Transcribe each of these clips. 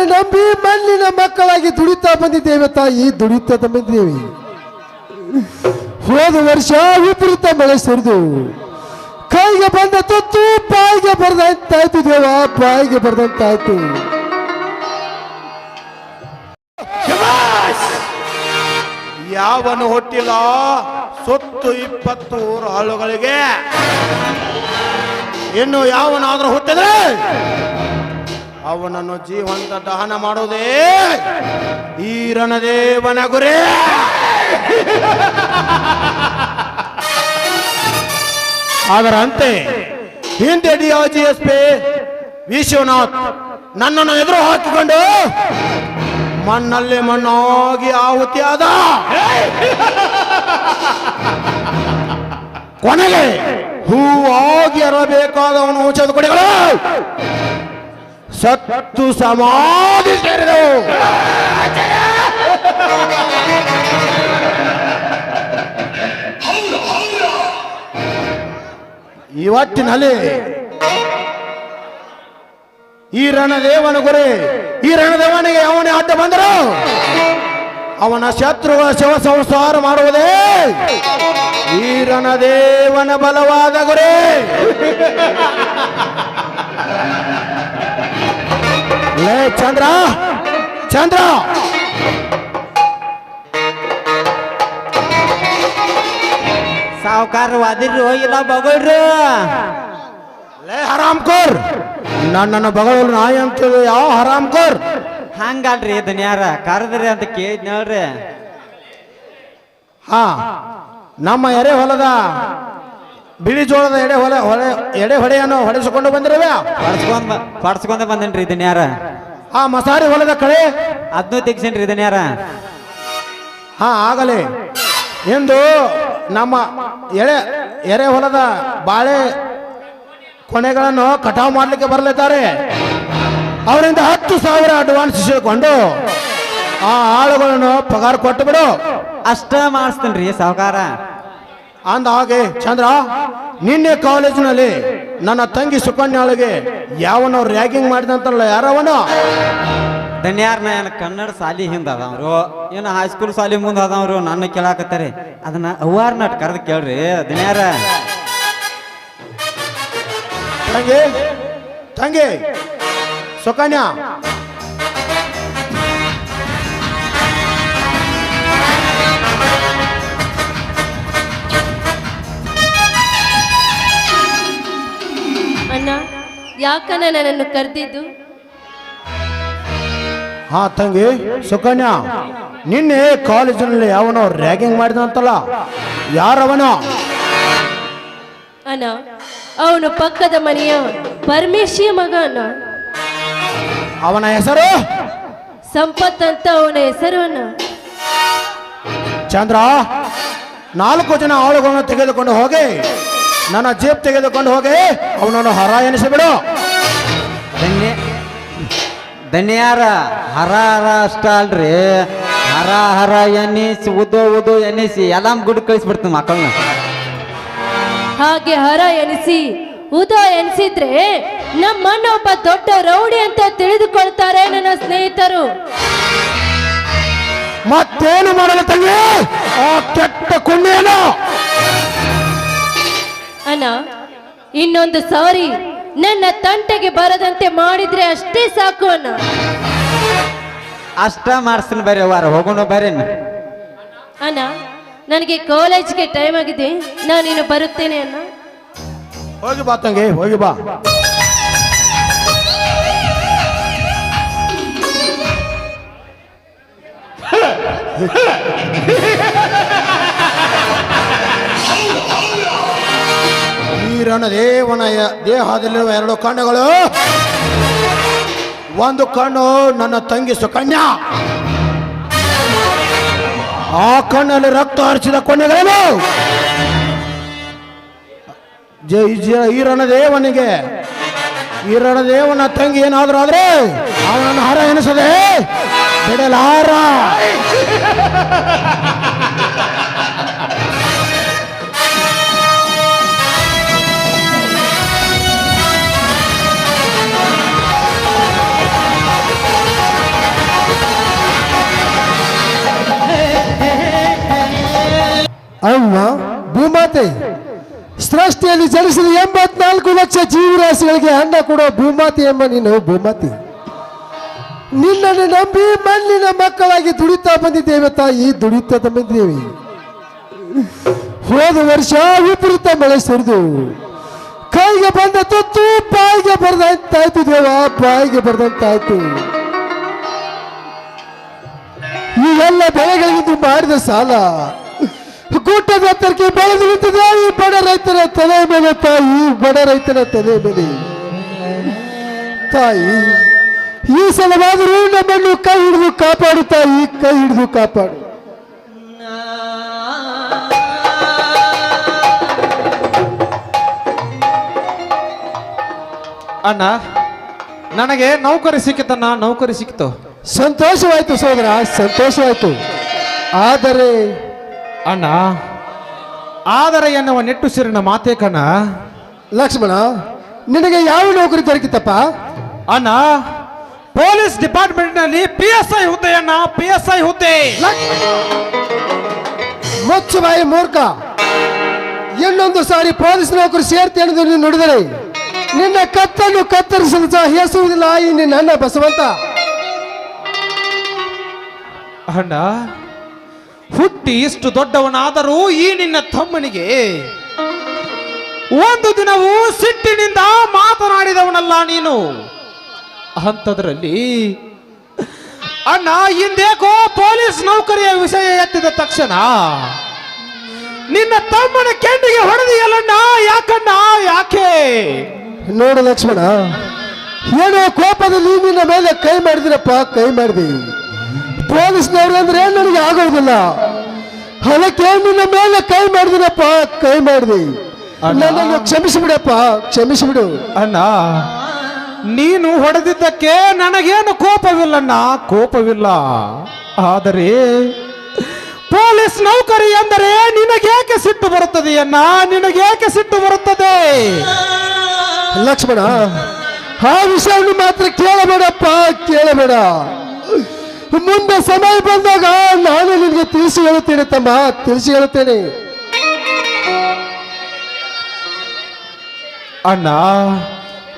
ನಿನ್ನನ್ನು ನಂಬಿ ಮಣ್ಣಿನ ಮಕ್ಕಳಾಗಿ ದುಡಿತಾ ಬಂದಿದ್ದೇವೆ ತಾಯಿ. ದುಡಿತಾ ಬಂದಿದ್ದೇವೆ. ಹೋದ ವರ್ಷ ವಿಪರೀತ ಮಳೆ ಸುರಿದು ಕೈಗೆ ಬಂದ ತುತ್ತು ಬಾಯಿಗೆ ಬರೆದಂತಾಯ್ತು ದೇವ, ಬಾಯಿಗೆ ಬರೆದಂತಾಯ್ತು. ಯಾವನು ಹುಟ್ಟಿಲ್ಲ? ಸುತ್ತು ಇಪ್ಪತ್ತು ಊರು ಆಳುಗಳಿಗೆ ಇನ್ನು ಯಾವನಾದ್ರೂ ಹುಟ್ಟಿದ್ರೆ? ಅವನನ್ನು ಜೀವಂತ ದಹನ ಮಾಡುವುದೇ ಈರನ ದೇವನ ಗುರಿ. ಅದರಂತೆ ಹಿಂದೆ D G S P Vishwanath ನನ್ನನ್ನು ಎದುರು ಹಾಕಿಕೊಂಡು ಮಣ್ಣಲ್ಲಿ ಮಣ್ಣಾಗಿ ಆಹುತಿಯಾದ ಕೊನೆಗೆ ಹೂವಾಗಿ ಅರಬೇಕಾದವನು ಔಷಧ ಕೊಡಿಗಳು. ಸತ್ತು ಸಮಾಧಿ ಸೇರಿದವು. ಇವತ್ತಿನಲ್ಲಿ ಈ ರಣದೇವನ ಗುರಿ, ಈ ರಣದೇವನಿಗೆ ಅವನೇ ಅಡ್ಡ ಬಂದರು. ಅವನ ಶತ್ರುಗಳ ಶಿವ ಸಂಸಾರ ಮಾಡುವುದೇ ಈ ರಣದೇವನ ಬಲವಾದ ಗುರಿ. ಸಾವುಕಾರ ವಾದಿರ್ರಿ ಹೋಗಿಲ್ಲ ಬಗಳ್ರಿ. ಲೇ ಹರಾಮ್ಕೋರ್ ನನ್ನ ಬಗಳು ನಾಯಿ ಅಂತೇಳಿ ಯಾವ ಹರಾಮ್ಕೋರ್? ಹಂಗಲ್ರಿ ದುನಿಯಾರ ಕರೆದ್ರಿ ಅಂತ ಕೇಳಿದ್ ನೋಡ್ರಿ ಹಾ ನಮ್ಮ ಎರೆ ಹೊಲದ ಬಿಳಿ ಜೋಳದ ಎಡೆ ಹೊಲ ಹೊಳೆ ಎಡೆ ಹೊಡೆಯನ್ನು ಹೊಡೆಸಿಕೊಂಡು ಬಂದಿರವೆ? ಪಡ್ಸ್ಕೊಂಡ್ ಬ- ಬಂದನ್ರಿ ಇದನ್ನ ಯಾರ ಆ ಮಸಾರಿ ಹೊಲದ ಕಳೆ ಅದ್ನೂ ತೆಗ್ಸೇನ್ರಿ ಯಾರ ಹಾ ಆಗಲಿ. ಎಂದು ನಮ್ಮ ಎಳೆ ಎರೆ ಹೊಲದ ಬಾಳೆ ಕೊನೆಗಳನ್ನು ಕಟಾವು ಮಾಡಲಿಕ್ಕೆ ಬರಲಿದ್ದಾರೆ. ಅವರಿಂದ ಹತ್ತು ಸಾವಿರ ಅಡ್ವಾನ್ಸ್ ಇಸ್ಕೊಂಡು ಆ ಆಳುಗಳನ್ನು ಪಗಾರ ಕೊಟ್ಟು ಬಿಡು ಅಷ್ಟ ಮಾಡಿಸ್ತೇನ್ರಿ ಸಹಕಾರ ಅಂದ ಹಾಗೆ ಚಂದ್ರ ನಿನ್ನೆ ಕಾಲೇಜಿನಲ್ಲಿ ನನ್ನ ತಂಗಿ ಸುಕನ್ಯಾಳಿಗೆ ಯಾವನೋ ರ್ಯಾಗಿಂಗ್ ಮಾಡಿದಂತಲ್ಲ ಯಾರವನು? ಧನ್ಯಾರ ನಾನು ಕನ್ನಡ ಸಾಲಿ ಹಿಂದೆ ಅದಾವ್ರು? ಏನು ಹೈಸ್ಕೂಲ್ ಸಾಲಿ ಮುಂದೆ ಅದಾವ್ರು? ನನ್ನ ಕೇಳಾಕತ್ತಾರೆ. ಅದನ್ನ ಅವ್ವಾರ್ ನಟ್ ಕರೆದು ಕೇಳ್ರಿ ದಣ್ಯಾರ ತಂಗಿ ತಂಗಿ ಸುಕನ್ಯಾ. ಅಣ್ಣ ಯಾಕಣ್ಣ ನನ್ನನ್ನು ಕರೆದಿದ್ದು? ಹಾ ತಂಗಿ ಸುಕನ್ಯಾ ನಿನ್ನೆ ಕಾಲೇಜಿನಲ್ಲಿ ಯಾವನೋ ರ್ಯಾಗಿಂಗ್ ಮಾಡಿದಂತಲ್ಲ ಯಾರವನು? ಅಣ್ಣ ಅವನು ಪಕ್ಕದ ಮನೆಯ ಪರಮೇಶಿಯ ಮಗ ಅಣ್ಣ. ಅವನ ಹೆಸರು? ಸಂಪತ್ ಅಂತ ಅವನ ಹೆಸರು ಅಣ್ಣ. ಚಂದ್ರ ನಾಲ್ಕು ಜನ ಆಳುಗಳನ್ನು ತೆಗೆದುಕೊಂಡು ಹೋಗಿ ನನ್ನ ಜೇಬ್ ತೆಗೆದುಕೊಂಡು ಹೋಗಿ ಅವನನ್ನು ಹರ ಎನಿಸಿಬಿಡು ಧನ್ಯಾರ. ಹರ ಹರ ಅಷ್ಟ ಅಲ್ರಿ. ಹರ ಹರ ಎನಿಸಿ ಉದೋ ಉದೋ ಎನಿಸಿ ಎಲ್ಲ ಗುಡ್ ಕಳಿಸ್ಬಿಡ್ತೀನಿ ಮಕ್ಕಳನ್ನ ಹಾಗೆ ಹರ ಎನಿಸಿ ಉದೋ ಎನಿಸಿದ್ರೆ ನಮ್ಮನ್ನ ಒಬ್ಬ ದೊಡ್ಡ ರೌಡಿ ಅಂತ ತಿಳಿದುಕೊಳ್ತಾರೆ ನನ್ನ ಸ್ನೇಹಿತರು. ಮತ್ತೇನು ಮಾಡಲು ತಂಗಿ? ಆ ಕೆಟ್ಟ ಕುಣ್ಣೇನು ಅಣ್ಣ ಇನ್ನೊಂದು ಸಾರಿ ನನ್ನ ತಂಟೆಗೆ ಬರದಂತೆ ಮಾಡಿದ್ರೆ ಅಷ್ಟೇ ಸಾಕು ಅಣ್ಣ. ಅಷ್ಟ ಮಾಡಿಸ್ತೀನಿ ಬರೀ ವಾರ ಹೋಗೋಣ ಬರ್ರಿ ಅಣ್ಣ ನನಗೆ ಕಾಲೇಜ್ಗೆ ಟೈಮ್ ಆಗಿದೆ. ನಾನಿನ್ನು ಬರುತ್ತೇನೆ ಅಣ್ಣ. ಹೋಗಿ ಬಾ ತಂಗಿ ಹೋಗಿ ಬಾ. ಈ ದೇವನ ದೇಹದಲ್ಲಿರುವ ಎರಡು ಕಣ್ಣುಗಳು. ಒಂದು ಕಣ್ಣು ನನ್ನ ತಂಗಿ ಸುಕನ್ಯಾ. ಆ ಕಣ್ಣಲ್ಲಿ ರಕ್ತ ಹರಿಸಿದ ಕೊನೆಗಳೇನು ಜೈ ಜಯ ಈರಣ ದೇವನಿಗೆ. ಈರಣ ದೇವನ ತಂಗಿ ಏನಾದ್ರೂ ಆದ್ರೆ ಅವನನ್ನು ಹರ ಎನಿಸದೆ ಬಿಡಲಾರ. ಅಮ್ಮ ಭೂಮಾತೆ, ಸೃಷ್ಟಿಯಲ್ಲಿ ಜನಿಸಿದ ಎಂಬತ್ನಾಲ್ಕು ಲಕ್ಷ ಜೀವರಾಶಿಗಳಿಗೆ ಅನ್ನ ಕೊಡೋ ಭೂಮಾತೆ ಎಂಬ ನೀನು ಭೂಮಾತೆ. ನಿನ್ನನ್ನು ನಂಬಿ ಮಣ್ಣಿನ ಮಕ್ಕಳಾಗಿ ದುಡಿತಾ ಬಂದಿದ್ದೇವೆ ತಾಯಿ ದುಡಿತಾ ಬಂದಿದ್ದೇವೆ ಹೋದ ವರ್ಷ ವಿಪರೀತ ಮಳೆ ಸುರಿದು, ಕೈಗೆ ಬಂದ ತುತ್ತು ಬಾಯಿಗೆ ಬರೆದಂತಾಯ್ತು ದೇವ, ಬಾಯಿಗೆ ಬರೆದಂತಾಯ್ತು. ಈ ಎಲ್ಲ ಬೆಳೆಗಳಿಂದ ಮಾಡಿದ ಸಾಲ ಗುಡ್ಡದ ಎತ್ತರಕ್ಕೆ ಬೆಳೆದು ನಿಂತಿದೆ. ಈ ಬಡ ರೈತರ ತಲೆ ಮೇಲೆ ತಾಯಿ ಬಡ ರೈತರ ತಲೆ ಮೇಲೆ. ತಾಯಿ ಈ ಸಲವಾದರೂ ನಮ್ಮನ್ನು ಕೈ ಹಿಡಿದು ಕಾಪಾಡು ತಾಯಿ ಕೈ ಹಿಡಿದು ಕಾಪಾಡು. ಅಣ್ಣ ನನಗೆ ನೌಕರಿ ಸಿಕ್ಕಿತಣ್ಣ ನೌಕರಿ ಸಿಕ್ಕಿತು. ಸಂತೋಷವಾಯ್ತು ಸೋದರ ಸಂತೋಷವಾಯ್ತು. ಆದರೆ ಅಣ್ಣ ಆದರೆ ಎನ್ನುವ ನಿಟ್ಟುಸಿರಿನ ಮಾತೇ ಕಣ ಲಕ್ಷ್ಮಣ ನಿನಗೆ ಯಾವ ನೌಕರಿ ದೊರಕಿತಪ್ಪ? ಅಣ್ಣ ಪೊಲೀಸ್ ಡಿಪಾರ್ಟ್ಮೆಂಟ್ನಲ್ಲಿ ಪಿ ಎಸ್ ಐ ಹುದ್ದೆ ಅಣ್ಣ ಪಿ ಎಸ್ ಐ ಹುದ್ದೆ. ಮುಚ್ಚು ಬಾಯಿ ಮೂರ್ಖ. ಇನ್ನೊಂದು ಸಾರಿ ಪೊಲೀಸ್ ನೌಕರಿ ಸೇರ್ತಿ ಅನ್ನೋದು ನೀನು ನುಡಿದರೆ ನಿನ್ನ ಕತ್ತನ್ನು ಕತ್ತರಿಸಲು ಸಹ ಹೆಸುವುದಿಲ್ಲ ಈ ನಿನ್ನ ಬಸವಂತ. ಅಣ್ಣ ಹುಟ್ಟಿ ಇಷ್ಟು ದೊಡ್ಡವನಾದರೂ ಈ ನಿನ್ನ ತಮ್ಮನಿಗೆ ಒಂದು ದಿನವೂ ಸಿಟ್ಟಿನಿಂದ ಮಾತನಾಡಿದವನಲ್ಲ ನೀನು. ಅಂಥದ್ರಲ್ಲಿ ಅಣ್ಣ, ಹಿಂದೇಕೋ ಪೊಲೀಸ್ ನೌಕರಿಯ ವಿಷಯ ಎತ್ತಿದ ತಕ್ಷಣ ನಿನ್ನ ತಮ್ಮನ ಕೆಂಡಿಗೆ ಹೊಡೆದಿಯಲ್ಲಣ್ಣ, ಯಾಕಣ್ಣ, ಯಾಕೆ? ನೋಡು ಲಕ್ಷ್ಮಣ, ಏನೋ ಕೋಪದಲ್ಲಿ ನಿನ್ನ ಮೇಲೆ ಕೈ ಮಾಡಿದಿರಪ್ಪ, ಕೈ ಮಾಡಿದೆ. ಪೊಲೀಸ್ನವ್ರು ಅಂದ್ರೆ ನನಗೆ ಆಗೋದಿಲ್ಲ. ಅದಕ್ಕೆ ನಿನ್ನ ಮೇಲೆ ಕೈ ಮಾಡಿದಿನಪ್ಪ ಕೈ ಮಾಡಿದಿ. ನನ್ನನ್ನು ಕ್ಷಮಿಸಿಬಿಡಪ್ಪ ಕ್ಷಮಿಸಿಬಿಡು. ಅಣ್ಣ ನೀನು ಹೊಡೆದಿದ್ದಕ್ಕೆ ನನಗೇನು ಕೋಪವಿಲ್ಲಣ್ಣ? ಕೋಪವಿಲ್ಲ. ಆದರೆ ಪೊಲೀಸ್ ನೌಕರಿ ಎಂದರೆ ನಿನಗೇಕೆ ಸಿಟ್ಟು ಬರುತ್ತದೆಯಣ್ಣ ನಿನಗೇಕೆ ಸಿಟ್ಟು ಬರುತ್ತದೆ? ಲಕ್ಷ್ಮಣ ಆ ವಿಷಯವನ್ನು ಮಾತ್ರ ಕೇಳಬೇಡಪ್ಪ ಕೇಳಬೇಡ. ಮುಂದೆ ಸಮಯ ಬಂದಾಗ ನಾನು ನಿನಗೆ ತಿಳಿಸಿ ಹೇಳುತ್ತೇನೆ ತಮ್ಮ, ತಿಳಿಸಿ ಹೇಳುತ್ತೇನೆ. ಅಣ್ಣ,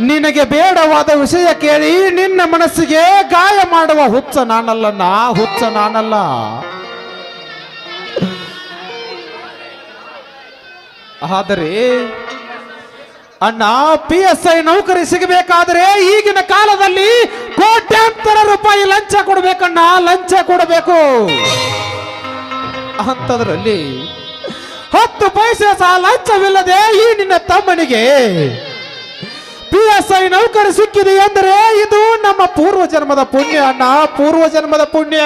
ನಿನಗೆ ಬೇಡವಾದ ವಿಷಯ ಕೇಳಿ ನಿನ್ನ ಮನಸ್ಸಿಗೆ ಗಾಯ ಮಾಡುವ ಹುಚ್ಚ ನಾನಲ್ಲಣ್ಣ, ಹುಚ್ಚ ನಾನಲ್ಲ. ಆದರೆ ಅಣ್ಣ ಪಿ ಎಸ್ ಐ ನೌಕರಿ ಸಿಗಬೇಕಾದ್ರೆ ಈಗಿನ ಕಾಲದಲ್ಲಿ ಕೋಟ್ಯಾಂತರ ರೂಪಾಯಿ ಲಂಚ ಕೊಡಬೇಕಣ್ಣ, ಲಂಚ ಕೊಡಬೇಕು. ಅಂತದ್ರಲ್ಲಿ ಹತ್ತು ಪೈಸೆ ಸಹ ಲಂಚವಿಲ್ಲದೆ ಈ ನಿನ್ನ ತಮ್ಮನಿಗೆ ಪಿ ಎಸ್ ಐ ನೌಕರಿ ಸಿಕ್ಕಿದೆ ಎಂದರೆ ಇದು ನಮ್ಮ ಪೂರ್ವ ಜನ್ಮದ ಪುಣ್ಯ ಅಣ್ಣ ಪೂರ್ವ ಜನ್ಮದ ಪುಣ್ಯ.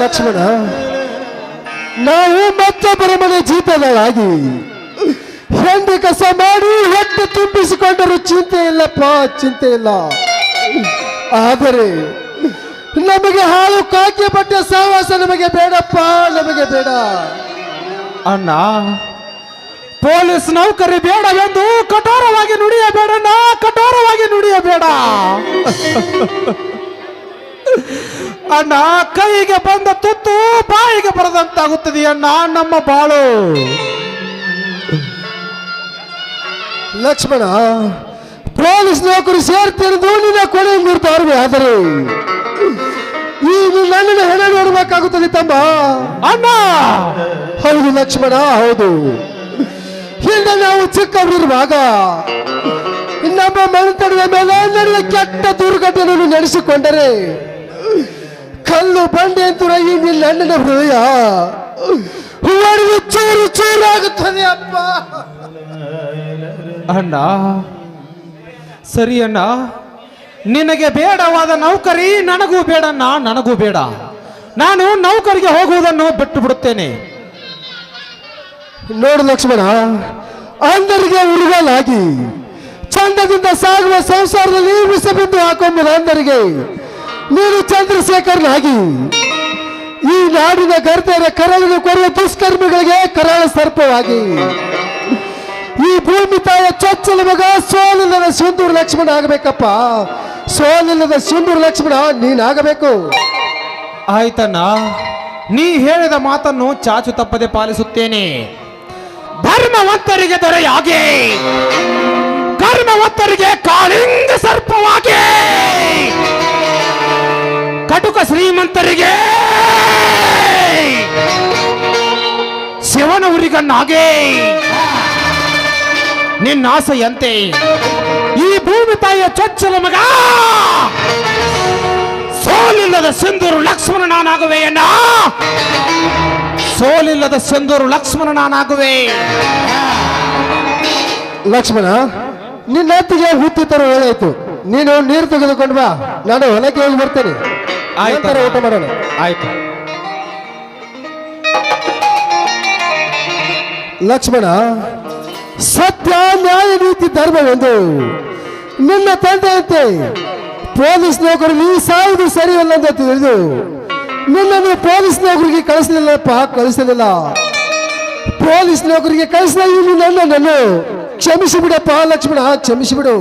ಲಕ್ಷ್ಮಣ, ನಾವು ಮತ್ತೊಬ್ಬರ ಮನೆ ಜೀತಗಳಾಗಿ ಹೆಂಡಿ ಕಸ ಮಾಡಿ ಹೊಟ್ಟೆ ತುಂಬಿಸಿಕೊಂಡರೂ ಚಿಂತೆ ಇಲ್ಲಪ್ಪ ಚಿಂತೆ ಇಲ್ಲ. ಆದರೆ ನಮಗೆ ಹಾಲು ಕಾಕಿ ಬಟ್ಟೆ, ಸಹವಾಸ ನಮಗೆ ಬೇಡಪ್ಪ ನಮಗೆ ಬೇಡ. ಅಣ್ಣ, ಪೊಲೀಸ್ ನೌಕರಿ ಬೇಡವೆಂದು ಕಠೋರವಾಗಿ ನುಡಿಯಬೇಡಣ್ಣ ಕಠೋರವಾಗಿ ನುಡಿಯಬೇಡ. ಅಣ್ಣ, ಕೈಗೆ ಬಂದ ತುತ್ತು ಬಾಯಿಗೆ ಬರದಂತಾಗುತ್ತದೆ, ಅಣ್ಣ, ನಮ್ಮ ಬಾಳು. ಲಕ್ಷ್ಮಣ, ಪೊಲೀಸ್ ನೌಕರಿ ಸೇರ್ತಿರೋದು ನಿನ್ನ ಕೊನೆ ನಿರ್ಧಾರವೇ ಆದರೆ ಈಗ ನನ್ನನ್ನು ಹೆಣ ನೋಡಬೇಕಾಗುತ್ತದೆ ತಮ್ಮ. ಅಣ್ಣ! ಹೌದು ಲಕ್ಷ್ಮಣ, ಹೌದು. ಹಿಂದೆ ನಾವು ಚಿಕ್ಕವರಿರುವಾಗ ನಮ್ಮ ಮನೆತನದ ಮೇಲೆ ನಡೆದ ಕೆಟ್ಟ ದುರ್ಘಟನೆಯನ್ನು ನಡೆಸಿಕೊಂಡರೆ ಕಲ್ಲು ಬಂಡೆ ಅಂತೂ ಈ ನಿನ್ನ ಅಣ್ಣನ ಹೃದಯ ಚೂರು ಚೂರಾಗುತ್ತದೆ ಅಪ್ಪ. ಅಣ್ಣ, ಸರಿ ಅಣ್ಣ, ನಿನಗೆ ಬೇಡವಾದ ನೌಕರಿ ನನಗೂ ಬೇಡಣ್ಣ ನನಗೂ ಬೇಡ. ನಾನು ನೌಕರಿಗೆ ಹೋಗುವುದನ್ನು ಬಿಟ್ಟು ಬಿಡುತ್ತೇನೆ. ನೋಡು ಲಕ್ಷ್ಮಣ ಅಂದರಿಗೆ ಉರುಗಲಾಗಿ, ಚಂದದಿಂದ ಸಾಗುವ ಸಂಸಾರದಲ್ಲಿ ವಿಷಬಿಂದು ಹಾಕೊಂಬುದು ಅಂದರಿಗೆ ನೀನು ಚಂದ್ರಶೇಖರ್ನಾಗಿ, ಈ ನಾಡಿನ ಗರ್ತೆಯರ ಕರಳಿನ ಕೊರುವ ದುಷ್ಕರ್ಮಿಗಳಿಗೆ ಕರಾಳ ಸರ್ಪವಾಗಿ. ಈ ಭೂಮಿ ತಾಯ ಚೊಚ್ಚಲ ಮಗ ಸೋಲಿಲ್ಲದ ಸಿಂಧೂರು ಲಕ್ಷ್ಮಣ ಆಗಬೇಕಪ್ಪ. ಸೋಲಿಲ್ಲದ ಸಿಂಧೂರು ಲಕ್ಷ್ಮಣ ನೀನಾಗಬೇಕು ಆಯ್ತಣ್ಣ, ನೀ ಹೇಳಿದ ಮಾತನ್ನು ಚಾಚು ತಪ್ಪದೆ ಪಾಲಿಸುತ್ತೇನೆ. ಧರ್ಮವಂತರಿಗೆ ದೊರೆಯಾಗಿ, ಕರ್ಮವಂತರಿಗೆ ಕಾಳಿಂಗ ಸರ್ಪವಾಗಿ, ಕಟುಕ ಶ್ರೀಮಂತರಿಗೆ ಶಿವನ ಶಿವನವರಿಗನ್ನಾಗೆ ನಿನ್ನ ಆಸೆಯಂತೆ. ಈ ಭೂಮಿ ತಾಯಿಯ ಚೊಚ್ಚಲ ಮಗ. ಸೋಲಿಲ್ಲದ ಸಿಂಧೂರು ಲಕ್ಷ್ಮಣ ಅಣ್ಣ. ಸೋಲಿಲ್ಲದ ಸಿಂಧೂರು ಲಕ್ಷ್ಮಣ ನಾನಾಗುವೆ. ಲಕ್ಷ್ಮಣ ನಿನ್ನ ಅತ್ತಿಗೆ ಹುತ್ತಿ ತರ ಹೇಳಾಯ್ತು ನೀನು ನೀರು ತೆಗೆದುಕೊಂಡು ಬಾ. ನಾನು ಹೊಲಕ್ಕೆ ಹೋಗಿ ಬರ್ತೇನೆ. ಆಯ್ತು. ಊಟ ಮಾಡೋಣ. ಆಯ್ತು. ಲಕ್ಷ್ಮಣ ಸತ್ಯ, ನ್ಯಾಯ, ನೀತಿ, ಧರ್ಮವೆಂದು ನಿನ್ನ ತಂದೆಯಂತೆ ಪೊಲೀಸ್ ನೌಕರಲ್ಲಿ ಸಾಯುವುದು ಸರಿಯಲ್ಲ ಅಂತ ತಿಳಿದು ನಿನ್ನನ್ನು ಪೊಲೀಸ್ ನೌಕರಿಗೆ ಕಳಿಸಲಿಲ್ಲಪ್ಪ, ಕಳಿಸಲಿಲ್ಲ. ಪೊಲೀಸ್ ನೌಕರಿಗೆ ಕಳಿಸಿದ ನನ್ನ ನನ್ನ ಕ್ಷಮಿಸಿ ಬಿಡಪ್ಪ ಲಕ್ಷ್ಮಣ ಕ್ಷಮಿಸಿ ಬಿಡು